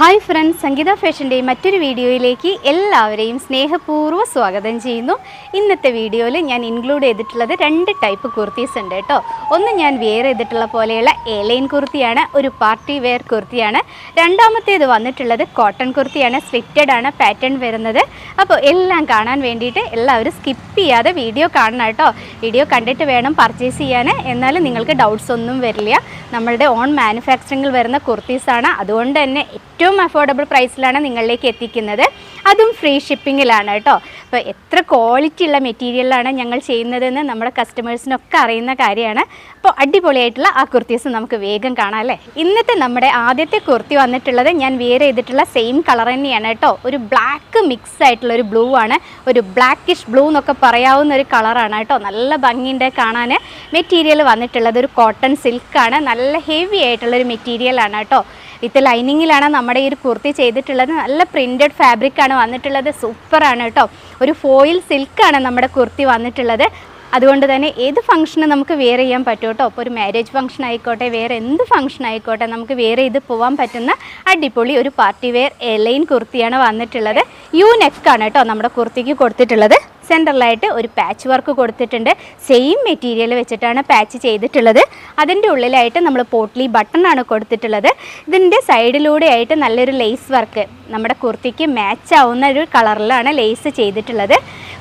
Hi friends സംഗീത ഫാഷന്റെ മറ്റൊരു വീഡിയോയിലേക്ക് എല്ലാവരെയും സ്നേഹപൂർവം സ്വാഗതം ചെയ്യുന്നു. ഇന്നത്തെ വീഡിയോയിൽ ഞാൻ ഇൻക്ലൂഡ് ചെയ്തിട്ടുള്ളത് രണ്ട് ടൈപ്പ് കുർത്തീസ് ഉണ്ട് കേട്ടോ. ഒന്ന് ഞാൻ വെയർ ചെയ്തിട്ടുള്ള പോലെയുള്ള എലൈൻ കുർത്തിയാണ് ഒരു പാർട്ടി വെയർ കുർത്തിയാണ് രണ്ടാമത്തേത് വന്നിട്ടുള്ളത് കോട്ടൺ കുർത്തിയാണ് സ്വിറ്റഡ് ആണ് പാറ്റേൺ വരുന്നത്. അപ്പോൾ എല്ലാം കാണാൻ വേണ്ടിയിട്ട് എല്ലാവരും സ്കിപ്പ് ചെയ്യാതെ വീഡിയോ കാണണം കേട്ടോ. വീഡിയോ കണ്ടിട്ട് വേണം പർച്ചേസ് ചെയ്യാൻ. എന്നാലും നിങ്ങൾക്ക് ഡൗട്ട്സ് ഒന്നും വരില്ല. നമ്മളുടെ ഓൺ മാനുഫാക്ചറിങ്ങിൽ വരുന്ന കുർത്തീസാണ് അതുകൊണ്ട് തന്നെ ഏറ്റവും അഫോർഡബിൾ പ്രൈസിലാണ് നിങ്ങളിലേക്ക് എത്തിക്കുന്നത്. അതും ഫ്രീ ഷിപ്പിങ്ങിലാണ് കേട്ടോ. അപ്പോൾ എത്ര ക്വാളിറ്റി ഉള്ള മെറ്റീരിയലാണ് ഞങ്ങൾ ചെയ്യുന്നതെന്ന് നമ്മുടെ കസ്റ്റമേഴ്സിനൊക്കെ അറിയുന്ന കാര്യമാണ്. അപ്പോൾ അടിപൊളിയായിട്ടുള്ള ആ കുർത്തീസ് നമുക്ക് വേഗം കാണാം അല്ലേ? ഇന്നത്തെ നമ്മുടെ ആദ്യത്തെ കുർത്തി വന്നിട്ടുള്ളത് ഞാൻ വെയർ ചെയ്തിട്ടുള്ള സെയിം കളർ തന്നെയാണ് കേട്ടോ. ഒരു ബ്ലാക്ക് മിക്സ് ആയിട്ടുള്ള ഒരു ബ്ലൂ ആണ്. ഒരു ബ്ലാക്കിഷ് ബ്ലൂ എന്നൊക്കെ പറയാവുന്ന ഒരു കളറാണ് കേട്ടോ. നല്ല ഭംഗിയുണ്ട് കാണാൻ മെറ്റീരിയൽ വന്നിട്ടുള്ളത് ഒരു കോട്ടൺ സിൽക്കാണ് നല്ല ഹെവി ആയിട്ടുള്ള ഒരു മെറ്റീരിയലാണ് കേട്ടോ. വിത്ത് ലൈനിങ്ങിലാണ് നമ്മുടെ ഈ ഒരു കുർത്തി ചെയ്തിട്ടുള്ളത്. നല്ല പ്രിന്റഡ് ഫാബ്രിക്കാണ് വന്നിട്ടുള്ളത്. സൂപ്പറാണ് കേട്ടോ. ഒരു ഫോയിൽ സിൽക്കാണ് നമ്മുടെ കുർത്തി വന്നിട്ടുള്ളത്. അതുകൊണ്ട് തന്നെ ഏത് ഫംഗ്ഷന് നമുക്ക് വെയർ ചെയ്യാൻ പറ്റും കേട്ടോ? അപ്പോൾ ഒരു മാരേജ് ഫംഗ്ഷൻ ആയിക്കോട്ടെ വേറെ എന്ത് ഫംഗ്ഷൻ ആയിക്കോട്ടെ നമുക്ക് വെയർ ചെയ്ത് പോകാൻ പറ്റുന്ന അടിപൊളി ഒരു പാർട്ടി വെയർ എലൈൻ കുർത്തിയാണ് വന്നിട്ടുള്ളത്. യു നെക്കാണ് കേട്ടോ നമ്മുടെ കുർത്തിക്ക് കൊടുത്തിട്ടുള്ളത്. സെന്ററിലായിട്ട് ഒരു പാച്ച് വർക്ക് കൊടുത്തിട്ടുണ്ട്. സെയിം മെറ്റീരിയൽ വെച്ചിട്ടാണ് പാച്ച് ചെയ്തിട്ടുള്ളത്. അതിന്റെ ഉള്ളിലായിട്ട് നമ്മൾ പോട്ട്ലി ബട്ടൺ ആണ് കൊടുത്തിട്ടുള്ളത്. ഇതിന്റെ സൈഡിലൂടെ ആയിട്ട് നല്ലൊരു ലേസ് വർക്ക് നമ്മുടെ കുർത്തിക്ക് മാച്ച് ആവുന്ന ഒരു കളറിലാണ് ലേസ് ചെയ്തിട്ടുള്ളത്.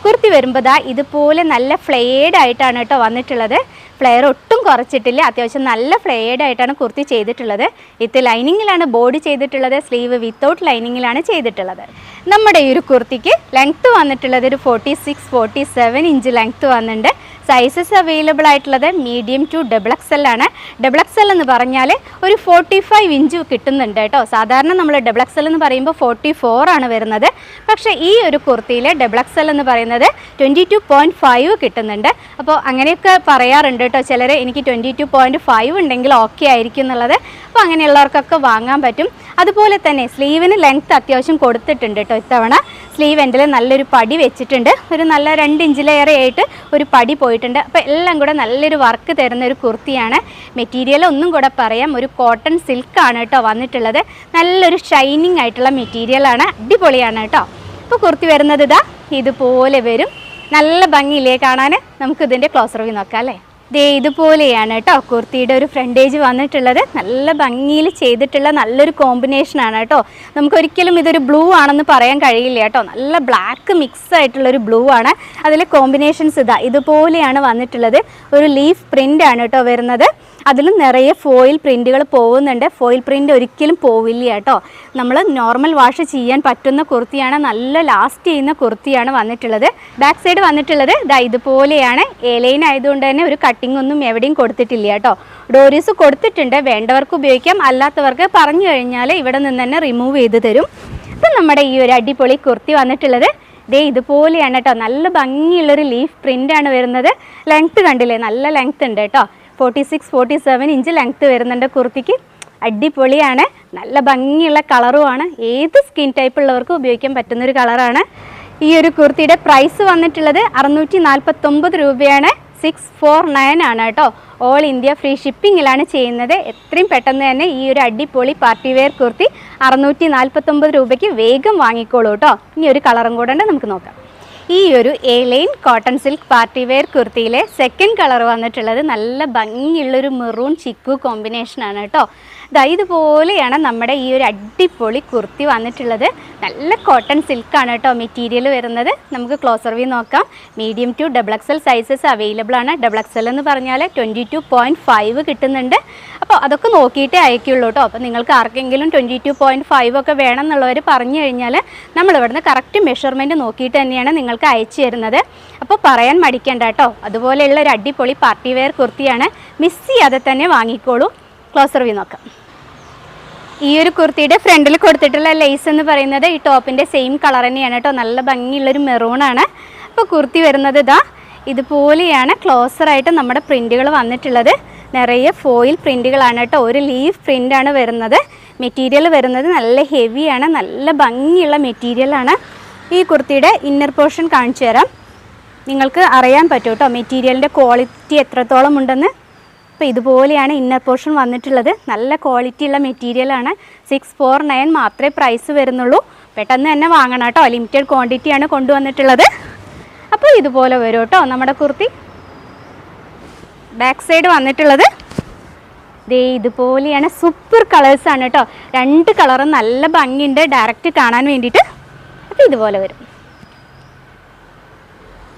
കുർത്തി വരുമ്പോൾ ദാ ഇതുപോലെ നല്ല ഫ്ലെയർഡ് ആയിട്ടാണ് കേട്ടോ വന്നിട്ടുള്ളത്. ഫ്ലെയർ ഒട്ടും കുറച്ചിട്ടില്ല. അത്യാവശ്യം നല്ല ഫ്ലെയർഡ് ആയിട്ടാണ് കുർത്തി ചെയ്തിട്ടുള്ളത്. ഇത് ലൈനിങ്ങിലാണ് ബോഡി ചെയ്തിട്ടുള്ളത്. സ്ലീവ് വിത്തൗട്ട് ലൈനിങ്ങിലാണ് ചെയ്തിട്ടുള്ളത്. നമ്മുടെ ഈ ഒരു കുർത്തിക്ക് ലെങ്ത്ത് വന്നിട്ടുള്ളത് ഒരു forty six forty seven inch length വന്നിട്ടുണ്ട്. സൈസസ് അവൈലബിൾ ആയിട്ടുള്ളത് മീഡിയം ടു ഡബിൾ എക്സ് ആണ്. ഡബിൾ എക്സ് എന്ന് പറഞ്ഞാൽ ഒരു ഫോർട്ടി ഫൈവ് ഇഞ്ച് കിട്ടുന്നുണ്ട് കേട്ടോ. സാധാരണ നമ്മൾ ഡബിൾ എക്സ് എന്ന് പറയുമ്പോൾ ഫോർട്ടി ഫോർ ആണ് വരുന്നത്. പക്ഷേ ഈ ഒരു കുർത്തിയിൽ ഡബിൾ എക്സ് എന്ന് പറയുന്നത് ട്വന്റി ടു പോയിന്റ് ഫൈവ് കിട്ടുന്നുണ്ട്. അപ്പോൾ അങ്ങനെയൊക്കെ പറയാറുണ്ട് കേട്ടോ ചിലർ എനിക്ക് ട്വന്റി ടു പോയിന്റ് ഫൈവ് ഉണ്ടെങ്കിൽ ഓക്കെ ആയിരിക്കും എന്നുള്ളത്. അപ്പോൾ അങ്ങനെയുള്ളവർക്കൊക്കെ വാങ്ങാൻ പറ്റും. അതുപോലെ തന്നെ സ്ലീവിന് ലെങ്ത്ത് അത്യാവശ്യം കൊടുത്തിട്ടുണ്ട് കേട്ടോ ഇത്തവണ. സ്ലീവ് എൻഡിൽ നല്ലൊരു പടി വെച്ചിട്ടുണ്ട്. ഒരു നല്ല രണ്ട് ഇഞ്ചിലേറെ ആയിട്ട് ഒരു പടി പോയിട്ടുണ്ട്. അപ്പോൾ എല്ലാം കൂടെ നല്ലൊരു വർക്ക് തരുന്ന ഒരു കുർത്തിയാണ്. മെറ്റീരിയൽ ഒന്നും കൂടെ പറയാം. ഒരു കോട്ടൺ സിൽക്കാണ് കേട്ടോ വന്നിട്ടുള്ളത്. നല്ലൊരു ഷൈനിങ് ആയിട്ടുള്ള മെറ്റീരിയലാണ് അടിപൊളിയാണ് കേട്ടോ. അപ്പോൾ കുർത്തി വരുന്നത് ഇതാ. ഇതുപോലെ വരും. നല്ല ഭംഗിയില്ലേ കാണാൻ? നമുക്കിതിന്റെ ക്ലോസ് റിവ്യൂ നോക്കാം അല്ലേ? ദേ ഇതുപോലെയാണ് കേട്ടോ. കുർത്തിയുടെ ഒരു ഫ്രണ്ടേജ് വന്നിട്ടുള്ളത്. നല്ല ഭംഗിയിൽ ചെയ്തിട്ടുള്ള നല്ലൊരു കോമ്പിനേഷനാണ് കേട്ടോ. നമുക്കൊരിക്കലും ഇതൊരു ബ്ലൂ ആണെന്ന് പറയാൻ കഴിയില്ല കേട്ടോ. നല്ല ബ്ലാക്ക് മിക്സ് ആയിട്ടുള്ളൊരു ബ്ലൂ ആണ്. അതിലെ കോമ്പിനേഷൻസ് ഇതാ ഇതുപോലെയാണ് വന്നിട്ടുള്ളത്. ഒരു ലീഫ് പ്രിന്റ് ആണ് കേട്ടോ വരുന്നത്. അതിലും നിറയെ ഫോയിൽ പ്രിന്റുകൾ പോകുന്നുണ്ട് ഫോയിൽ പ്രിന്റ് ഒരിക്കലും പോവില്ല കേട്ടോ. നമ്മൾ നോർമൽ വാഷ് ചെയ്യാൻ പറ്റുന്ന കുർത്തിയാണ് നല്ല ലാസ്റ്റ് ചെയ്യുന്ന കുർത്തിയാണ് വന്നിട്ടുള്ളത്. ബാക്ക് സൈഡ് വന്നിട്ടുള്ളത് ഇതാ ഇതുപോലെയാണ്. ഏലൈൻ ആയതുകൊണ്ട് തന്നെ ഒരു കട്ടിംഗ് ഒന്നും എവിടെയും കൊടുത്തിട്ടില്ല കേട്ടോ. ഡോരീസ് കൊടുത്തിട്ടുണ്ട്. വേണ്ടവർക്ക് ഉപയോഗിക്കാം. അല്ലാത്തവർക്ക് പറഞ്ഞു കഴിഞ്ഞാൽ ഇവിടെ നിന്ന് തന്നെ റിമൂവ് ചെയ്ത് തരും. അപ്പം നമ്മുടെ ഈ ഒരു അടിപൊളി കുർത്തി വന്നിട്ടുള്ളത് ദേ ഇതുപോലെയാണ് കേട്ടോ. നല്ല ഭംഗിയുള്ളൊരു ലീഫ് പ്രിന്റാണ് വരുന്നത്. ലെങ്ത്ത് കണ്ടില്ലേ? നല്ല ലെങ്ത്ത് ഉണ്ട് കേട്ടോ. Forty six forty seven inch length വരുന്നുണ്ട് കുർത്തിക്ക്. അടിപൊളിയാണ്. നല്ല ഭംഗിയുള്ള കളറുമാണ്. ഏത് സ്കിൻ ടൈപ്പ് ഉള്ളവർക്കും ഉപയോഗിക്കാൻ പറ്റുന്നൊരു കളറാണ്. ഈ ഒരു കുർത്തിയുടെ പ്രൈസ് വന്നിട്ടുള്ളത് അറുന്നൂറ്റി നാൽപ്പത്തൊമ്പത് രൂപയാണ്. സിക്സ് ഫോർ നയൻ ആണ് കേട്ടോ. ഓൾ ഇന്ത്യ ഫ്രീ ഷിപ്പിങ്ങിലാണ് ചെയ്യുന്നത്. എത്രയും പെട്ടെന്ന് തന്നെ ഈ ഒരു അടിപൊളി പാർട്ടി വെയർ കുർത്തി അറുന്നൂറ്റി നാൽപ്പത്തൊമ്പത് രൂപയ്ക്ക് വേഗം വാങ്ങിക്കോളൂ കേട്ടോ. ഇനി ഒരു കളറും കൂടെ നമുക്ക് നോക്കാം. ഈ ഒരു A line cotton silk party wear കുർത്തിയിലെ second colour വന്നിട്ടുള്ളത് നല്ല ഭംഗിയുള്ളൊരു മെറൂൺ ചിക്കു കോമ്പിനേഷനാണ് കേട്ടോ. ദാ ഇതുപോലെയാണ് നമ്മുടെ ഈ ഒരു അടിപൊളി കുർത്തി വന്നിട്ടുള്ളത്. നല്ല കോട്ടൺ സിൽക്കാണ് കേട്ടോ മെറ്റീരിയൽ വരുന്നത്. നമുക്ക് ക്ലോസർ വ്യൂ നോക്കാം. Medium to double XL sizes available ആണ്. ഡബിൾ എക്സൽ എന്ന് പറഞ്ഞാൽ ട്വന്റി ടു പോയിന്റ് ഫൈവ് കിട്ടുന്നുണ്ട്. അപ്പോൾ അതൊക്കെ നോക്കിയിട്ടേ അയക്കുള്ളൂ കേട്ടോ. അപ്പോൾ നിങ്ങൾക്ക് ആർക്കെങ്കിലും ട്വന്റി ടു പോയിന്റ് ഫൈവ് ഒക്കെ വേണം എന്നുള്ളവർ പറഞ്ഞു കഴിഞ്ഞാൽ നമ്മൾ ഇവിടുന്ന് കറക്റ്റ് മെഷർമെന്റ് നോക്കിയിട്ട് തന്നെയാണ് നിങ്ങൾക്ക് അയച്ചു തരുന്നത്. അപ്പോൾ പറയാൻ മടിക്കേണ്ട കേട്ടോ. അതുപോലെയുള്ള ഒരു അടിപൊളി പാർട്ടി വെയർ കുർത്തിയാണ്. മിസ് ചെയ്യാതെ തന്നെ വാങ്ങിക്കോളൂ. ക്ലോസർ വ്യൂ നോക്കാം. ഈ ഒരു കുർത്തിയുടെ ഫ്രണ്ടിൽ കൊടുത്തിട്ടുള്ള ലേസ് എന്ന് പറയുന്നത് ഈ ടോപ്പിന്റെ സെയിം കളർ തന്നെയാണ് കേട്ടോ. നല്ല ഭംഗിയുള്ളൊരു മെറൂണാണ് അപ്പോൾ കുർത്തി വരുന്നത് ഇതാ. ഇതുപോലെയാണ് ക്ലോസറായിട്ട് നമ്മുടെ പ്രിന്റുകൾ വന്നിട്ടുള്ളത്. നിറയെ ഫോയിൽ പ്രിന്റുകളാണ് കേട്ടോ. ഒരു ലീഫ് പ്രിന്റാണ് വരുന്നത്. മെറ്റീരിയൽ വരുന്നത് നല്ല ഹെവിയാണ് നല്ല ഭംഗിയുള്ള മെറ്റീരിയലാണ് ഈ കുർത്തിയുടെ ഇന്നർ പോർഷൻ കാണിച്ചു തരാം നിങ്ങൾക്ക് അറിയാൻ പറ്റും കേട്ടോ മെറ്റീരിയലിന്റെ ക്വാളിറ്റി എത്രത്തോളം ഉണ്ടെന്ന്. അപ്പോൾ ഇതുപോലെയാണ് ഇന്നർ പോർഷൻ വന്നിട്ടുള്ളത്. നല്ല ക്വാളിറ്റി ഉള്ള മെറ്റീരിയലാണ് സിക്സ് ഫോർ നയൻ മാത്രമേ പ്രൈസ് വരുന്നുള്ളൂ. പെട്ടെന്ന് തന്നെ വാങ്ങണം കേട്ടോ. ലിമിറ്റഡ് ക്വാണ്ടിറ്റിയാണ് കൊണ്ടുവന്നിട്ടുള്ളത്. അപ്പോൾ ഇതുപോലെ വരും കേട്ടോ നമ്മുടെ കുർത്തി. ബാക്ക് സൈഡ് വന്നിട്ടുള്ളത്. ദേ ഇതുപോലെയാണ് സൂപ്പർ കളേഴ്സാണ് കേട്ടോ. രണ്ട് കളറും നല്ല ഭംഗിയുണ്ട് ഡയറക്റ്റ് കാണാൻ വേണ്ടിയിട്ട്. അപ്പോൾ ഇതുപോലെ വരും.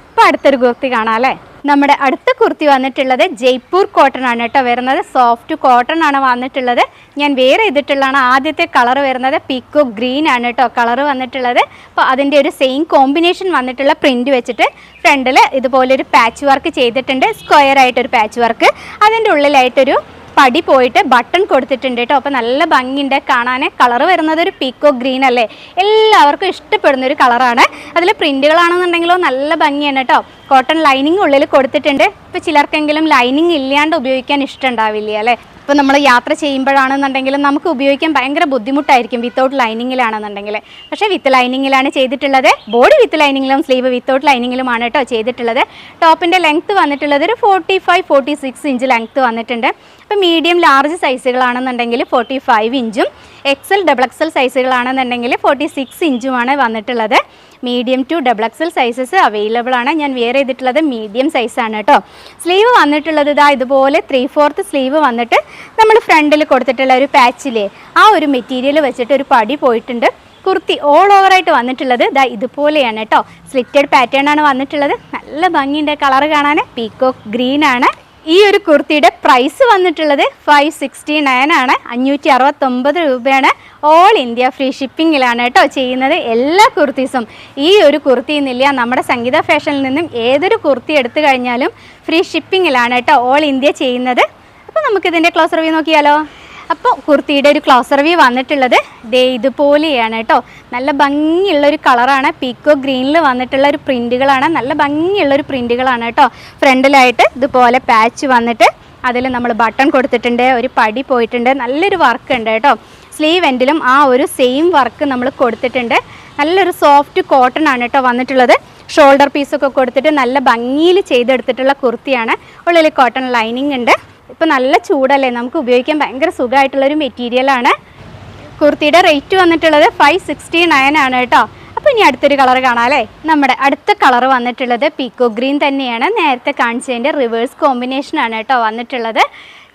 അപ്പോൾ അടുത്തൊരു കുർത്തി കാണാം അല്ലേ? നമ്മുടെ അടുത്ത കുർത്തി വന്നിട്ടുള്ളത് ജയ്പൂർ കോട്ടൺ ആണ് കേട്ടോ വരുന്നത്. സോഫ്റ്റ് കോട്ടൺ ആണ് വന്നിട്ടുള്ളത്. ഞാൻ വേറെ ചെയ്തിട്ടുള്ളതാണ് ആദ്യത്തെ കളർ വരുന്നത്. പീക്കോ ഗ്രീൻ ആണ് കേട്ടോ കളർ വന്നിട്ടുള്ളത്. അപ്പോൾ അതിന്റെ ഒരു സെയിം കോമ്പിനേഷൻ വന്നിട്ടുള്ള പ്രിന്റ് വെച്ചിട്ട് ഫ്രണ്ടിൽ ഇതുപോലൊരു പാച്ച് വർക്ക് ചെയ്തിട്ടുണ്ട്. സ്ക്വയർ ആയിട്ടൊരു പാച്ച് വർക്ക് അതിന്റെ ഉള്ളിലായിട്ടൊരു പടി പോയിട്ട് ബട്ടൺ കൊടുത്തിട്ടുണ്ട് കേട്ടോ. അപ്പോൾ നല്ല ഭംഗിയുണ്ട് കാണാൻ കളർ വരുന്നത് ഒരു പീക്കോ ഗ്രീൻ അല്ലേ? എല്ലാവർക്കും ഇഷ്ടപ്പെടുന്ന ഒരു കളറാണ് അതിൽ പ്രിന്റുകളാണെന്നുണ്ടെങ്കിലോ നല്ല ഭംഗിയാണ് കേട്ടോ. കോട്ടൺ ലൈനിങ് ഉള്ളിൽ കൊടുത്തിട്ടുണ്ട്. ഇപ്പോൾ ചിലർക്കെങ്കിലും ലൈനിങ് ഇല്ലാണ്ട് ഉപയോഗിക്കാൻ ഇഷ്ടമുണ്ടാവില്ല അല്ലേ? ഇപ്പോൾ നമ്മൾ യാത്ര ചെയ്യുമ്പോഴാണെന്നുണ്ടെങ്കിലും നമുക്ക് ഉപയോഗിക്കാൻ ഭയങ്കര ബുദ്ധിമുട്ടായിരിക്കും വിത്തൗട്ട് ലൈനിങ്ങിലാണെന്നുണ്ടെങ്കിൽ പക്ഷേ വിത്ത് ലൈനിങ്ങിലാണ് ചെയ്തിട്ടുള്ളത്. ബോഡി വിത്ത് ലൈനിങ്ങിലും സ്ലീവ് വിത്തൗട്ട് ലൈനിങ്ങിലുമാണ് കേട്ടോ ചെയ്തിട്ടുള്ളത്. ടോപ്പിന്റെ ലെങ്ത്ത് വന്നിട്ടുള്ളത് ഒരു forty five forty six inch length വന്നിട്ടുണ്ട് ഇപ്പോൾ മീഡിയം ലാർജ് സൈസുകളാണെന്നുണ്ടെങ്കിൽ ഫോർട്ടി ഫൈവ് ഇഞ്ചും എക്സൽ ഡബിൾ എക്സൽ സൈസുകളാണെന്നുണ്ടെങ്കിൽ ഫോർട്ടി സിക്സ് ഇഞ്ചുമാണ് വന്നിട്ടുള്ളത്. Medium to double XL sizes available ആണ്. ഞാൻ വെയർ ചെയ്തിട്ടുള്ളത് മീഡിയം സൈസാണ് കേട്ടോ. സ്ലീവ് വന്നിട്ടുള്ളത് ഇതാ ഇതുപോലെ ത്രീ ഫോർത്ത് സ്ലീവ് വന്നിട്ട് നമ്മൾ ഫ്രണ്ടിൽ കൊടുത്തിട്ടുള്ള ഒരു പാച്ചിലെ ആ ഒരു മെറ്റീരിയൽ വെച്ചിട്ട് ഒരു പടി പോയിട്ടുണ്ട്. കുർത്തി ഓൾ ഓവർ ആയിട്ട് വന്നിട്ടുള്ളത് ഇതാ ഇതുപോലെയാണ് കേട്ടോ. സ്ലിറ്റഡ് പാറ്റേൺ ആണ് വന്നിട്ടുള്ളത്. നല്ല ഭംഗിയുണ്ട് കളർ കാണാൻ പീക്കോക്ക് ഗ്രീൻ ആണ്. ഈ ഒരു കുർത്തിയുടെ പ്രൈസ് വന്നിട്ടുള്ളത് ഫൈവ് സിക്സ്റ്റി നയൻ ആണ്. അഞ്ഞൂറ്റി അറുപത്തൊമ്പത് രൂപയാണ്. ഓൾ ഇന്ത്യ ഫ്രീ ഷിപ്പിങ്ങിലാണ് കേട്ടോ ചെയ്യുന്നത്. എല്ലാ കുർത്തീസും. ഈ ഒരു കുർത്തി എന്നില്ല നമ്മുടെ സംഗീത ഫാഷനിൽ നിന്നും ഏതൊരു കുർത്തി എടുത്തു കഴിഞ്ഞാലും ഫ്രീ ഷിപ്പിങ്ങിലാണ് കേട്ടോ ഓൾ ഇന്ത്യ ചെയ്യുന്നത്. അപ്പോൾ നമുക്കിതിന്റെ ക്ലോസ് റിവ്യൂ നോക്കിയാലോ? അപ്പോൾ കുർത്തിയുടെ ഒരു ക്ലോസർ റിവ്യൂ വന്നിട്ടുള്ളത് ദേ ഇതുപോലെയാണ് കേട്ടോ. നല്ല ഭംഗിയുള്ള ഒരു കളറാണ്. പീക്കോ ഗ്രീനിൽ വന്നിട്ടുള്ള ഒരു പ്രിന്റുകളാണ് നല്ല ഭംഗിയുള്ള ഒരു പ്രിന്റുകളാണ് കേട്ടോ. ഫ്രണ്ടിലായിട്ട് ഇതുപോലെ പാച്ച് വന്നിട്ട് അതിൽ നമ്മൾ ബട്ടൺ കൊടുത്തിട്ടുണ്ട് ഒരു പടി പോയിട്ടുണ്ട് നല്ലൊരു വർക്ക് ഉണ്ട് കേട്ടോ. സ്ലീവ് എൻഡിലും ആ ഒരു സെയിം വർക്ക് നമ്മൾ കൊടുത്തിട്ടുണ്ട്. നല്ലൊരു സോഫ്റ്റ് കോട്ടൺ ആണ് കേട്ടോ വന്നിട്ടുള്ളത്. ഷോൾഡർ പീസൊക്കെ കൊടുത്തിട്ട് നല്ല ഭംഗിയിൽ ചെയ്തെടുത്തിട്ടുള്ള കുർത്തിയാണ്. ഉള്ളിൽ കോട്ടൺ ലൈനിങ് ഉണ്ട്. ഇപ്പം നല്ല ചൂടല്ലേ? നമുക്ക് ഉപയോഗിക്കാൻ ഭയങ്കര സുഖമായിട്ടുള്ളൊരു മെറ്റീരിയലാണ്. കുർത്തിയുടെ റേറ്റ് വന്നിട്ടുള്ളത് ഫൈവ് സിക്സ്റ്റി നയൻ ആണ് കേട്ടോ. അപ്പോൾ ഇനി അടുത്തൊരു കളർ കാണാം അല്ലേ? നമ്മുടെ അടുത്ത കളർ വന്നിട്ടുള്ളത് പീക്കോ ഗ്രീൻ തന്നെയാണ്. നേരത്തെ കാണിച്ചതിന്റെ റിവേഴ്സ് കോമ്പിനേഷനാണ് കേട്ടോ വന്നിട്ടുള്ളത്.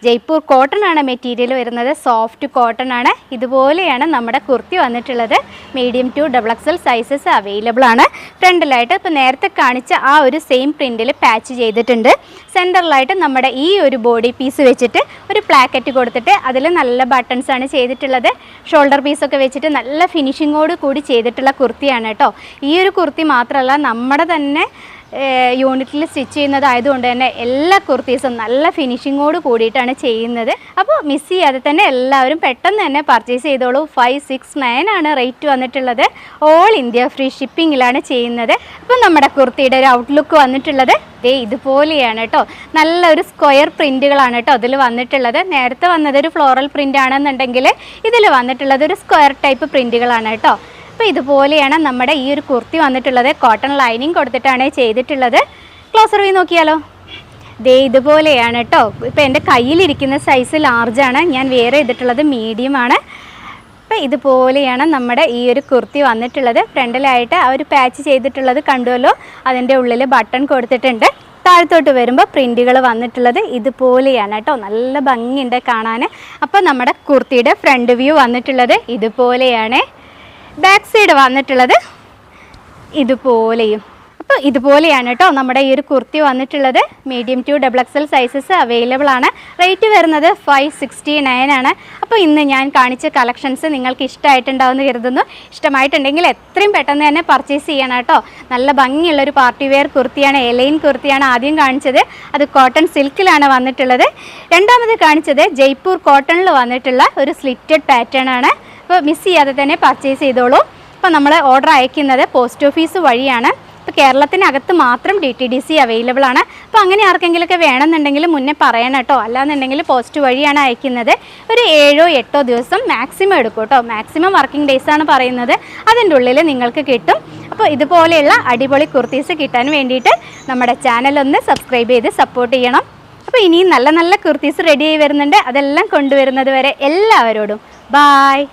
ജയ്പൂർ കോട്ടൺ ആണ് മെറ്റീരിയൽ വരുന്നത്. സോഫ്റ്റ് കോട്ടൺ ആണ്. ഇതുപോലെയാണ് നമ്മുടെ കുർത്തി വന്നിട്ടുള്ളത്. Medium to double XL sizes available ആണ്. ഫ്രണ്ടിലായിട്ട് ഇപ്പോൾ നേരത്തെ കാണിച്ച ആ ഒരു സെയിം പ്രിന്റിൽ പാച്ച് ചെയ്തിട്ടുണ്ട്. സെന്ററിലായിട്ട് നമ്മുടെ ഈ ഒരു ബോഡി പീസ് വെച്ചിട്ട് ഒരു പ്ലാക്കറ്റ് കൊടുത്തിട്ട് അതിൽ നല്ല ബട്ടൺസ് ആണ് ചെയ്തിട്ടുള്ളത്. ഷോൾഡർ പീസൊക്കെ വെച്ചിട്ട് നല്ല ഫിനിഷിങ്ങോട് കൂടി ചെയ്തിട്ടുള്ള കുർത്തിയാണ് കേട്ടോ. ഈ ഒരു കുർത്തി മാത്രമല്ല നമ്മുടെ തന്നെ യൂണിറ്റിൽ സ്റ്റിച്ച് ചെയ്യുന്നതായതുകൊണ്ട് തന്നെ എല്ലാ കുർത്തീസും നല്ല ഫിനിഷിങ്ങോട് കൂടിയിട്ടാണ് ചെയ്യുന്നത്. അപ്പോൾ മിസ് ചെയ്യാതെ തന്നെ എല്ലാവരും പെട്ടെന്ന് തന്നെ പർച്ചേസ് ചെയ്തോളൂ. ഫൈവ് സിക്സ് നയൻ ആണ് റേറ്റ് വന്നിട്ടുള്ളത്. ഓൾ ഇന്ത്യ ഫ്രീ ഷിപ്പിങ്ങിലാണ് ചെയ്യുന്നത്. അപ്പോൾ നമ്മുടെ കുർത്തിയുടെ ഒരു ഔട്ട്ലുക്ക് വന്നിട്ടുള്ളത് ദേ ഇതുപോലെയാണ് കേട്ടോ. നല്ലൊരു സ്ക്വയർ പ്രിന്റുകളാണ് കേട്ടോ അതിൽ വന്നിട്ടുള്ളത്. നേരത്തെ വന്നത് ഒരു ഫ്ലോറൽ പ്രിന്റ് ആണെന്നുണ്ടെങ്കിൽ ഇതിൽ വന്നിട്ടുള്ളത് ഒരു സ്ക്വയർ ടൈപ്പ് പ്രിന്റുകളാണ് കേട്ടോ. അപ്പോൾ ഇതുപോലെയാണ് നമ്മുടെ ഈ ഒരു കുർത്തി വന്നിട്ടുള്ളത്. കോട്ടൺ ലൈനിങ് കൊടുത്തിട്ടാണ് ചെയ്തിട്ടുള്ളത്. ക്ലോസർ വീ നോക്കിയാലോ? ദേ ഇതുപോലെയാണ് കേട്ടോ ഇപ്പോൾ എന്റെ കയ്യിലിരിക്കുന്ന സൈസ് ലാർജാണ് ഞാൻ വേറെ ചെയ്തിട്ടുള്ളത് മീഡിയമാണ് അപ്പോൾ ഇതുപോലെയാണ് നമ്മുടെ ഈ ഒരു കുർത്തി വന്നിട്ടുള്ളത്. ഫ്രണ്ടിലായിട്ട് ആ ഒരു പാച്ച് ചെയ്തിട്ടുള്ളത് കണ്ടുവല്ലോ? അതിന്റെ ഉള്ളിൽ ബട്ടൺ കൊടുത്തിട്ടുണ്ട്. താഴത്തോട്ട് വരുമ്പോൾ പ്രിന്റുകൾ വന്നിട്ടുള്ളത് ഇതുപോലെയാണ് കേട്ടോ നല്ല ഭംഗിയുണ്ട് കാണാൻ അപ്പോൾ നമ്മുടെ കുർത്തിയുടെ ഫ്രണ്ട് വ്യൂ വന്നിട്ടുള്ളത് ഇതുപോലെയാണ്. ബാക്ക് സൈഡ് വന്നിട്ടുള്ളത് ഇതുപോലെയും. അപ്പോൾ ഇതുപോലെയാണ് കേട്ടോ നമ്മുടെ ഈ ഒരു കുർത്തി വന്നിട്ടുള്ളത്. Medium to double XL sizes available ആണ്. റേറ്റ് വരുന്നത് ഫൈവ് സിക്സ്റ്റി നയൻ ആണ്. അപ്പോൾ ഇന്ന് ഞാൻ കാണിച്ച കളക്ഷൻസ് നിങ്ങൾക്ക് ഇഷ്ടമായിട്ടുണ്ടാവുമെന്ന് കരുതുന്നു. ഇഷ്ടമായിട്ടുണ്ടെങ്കിൽ എത്രയും പെട്ടെന്ന് തന്നെ പർച്ചേസ് ചെയ്യണം കേട്ടോ. നല്ല ഭംഗിയുള്ളൊരു പാർട്ടി വെയർ കുർത്തിയാണ് എലൈൻ കുർത്തിയാണ് ആദ്യം കാണിച്ചത്. അത് കോട്ടൺ സിൽക്കിലാണ് വന്നിട്ടുള്ളത്. രണ്ടാമത് കാണിച്ചത് ജയ്പൂർ കോട്ടണിൽ വന്നിട്ടുള്ള ഒരു സ്ലിറ്റഡ് പാറ്റേൺ ആണ്. അപ്പോൾ മിസ് ചെയ്യാതെ തന്നെ പർച്ചേസ് ചെയ്തോളൂ. അപ്പോൾ നമ്മൾ ഓർഡർ അയക്കുന്നത് പോസ്റ്റ് ഓഫീസ് വഴിയാണ്. ഇപ്പോൾ കേരളത്തിനകത്ത് മാത്രം D T D C available ആണ്. അപ്പോൾ അങ്ങനെ ആർക്കെങ്കിലുമൊക്കെ വേണമെന്നുണ്ടെങ്കിൽ മുന്നേ പറയണം കേട്ടോ. അല്ലാന്നുണ്ടെങ്കിൽ പോസ്റ്റ് വഴിയാണ് അയക്കുന്നത്. ഒരു ഏഴോ എട്ടോ ദിവസം മാക്സിമം എടുക്കും കേട്ടോ. മാക്സിമം വർക്കിംഗ് ഡേയ്സ് ആണ് പറയുന്നത്. അതിന്റെ ഉള്ളിൽ നിങ്ങൾക്ക് കിട്ടും. അപ്പോൾ ഇതുപോലെയുള്ള അടിപൊളി കുർത്തീസ് കിട്ടാൻ വേണ്ടിയിട്ട് നമ്മുടെ ചാനൽ ഒന്ന് സബ്സ്ക്രൈബ് ചെയ്ത് സപ്പോർട്ട് ചെയ്യണം. അപ്പോൾ ഇനിയും നല്ല നല്ല കുർത്തീസ് റെഡി ആയി വരുന്നുണ്ട്. അതെല്ലാം കൊണ്ടുവരുന്നത് വരെ എല്ലാവരോടും. ബായ്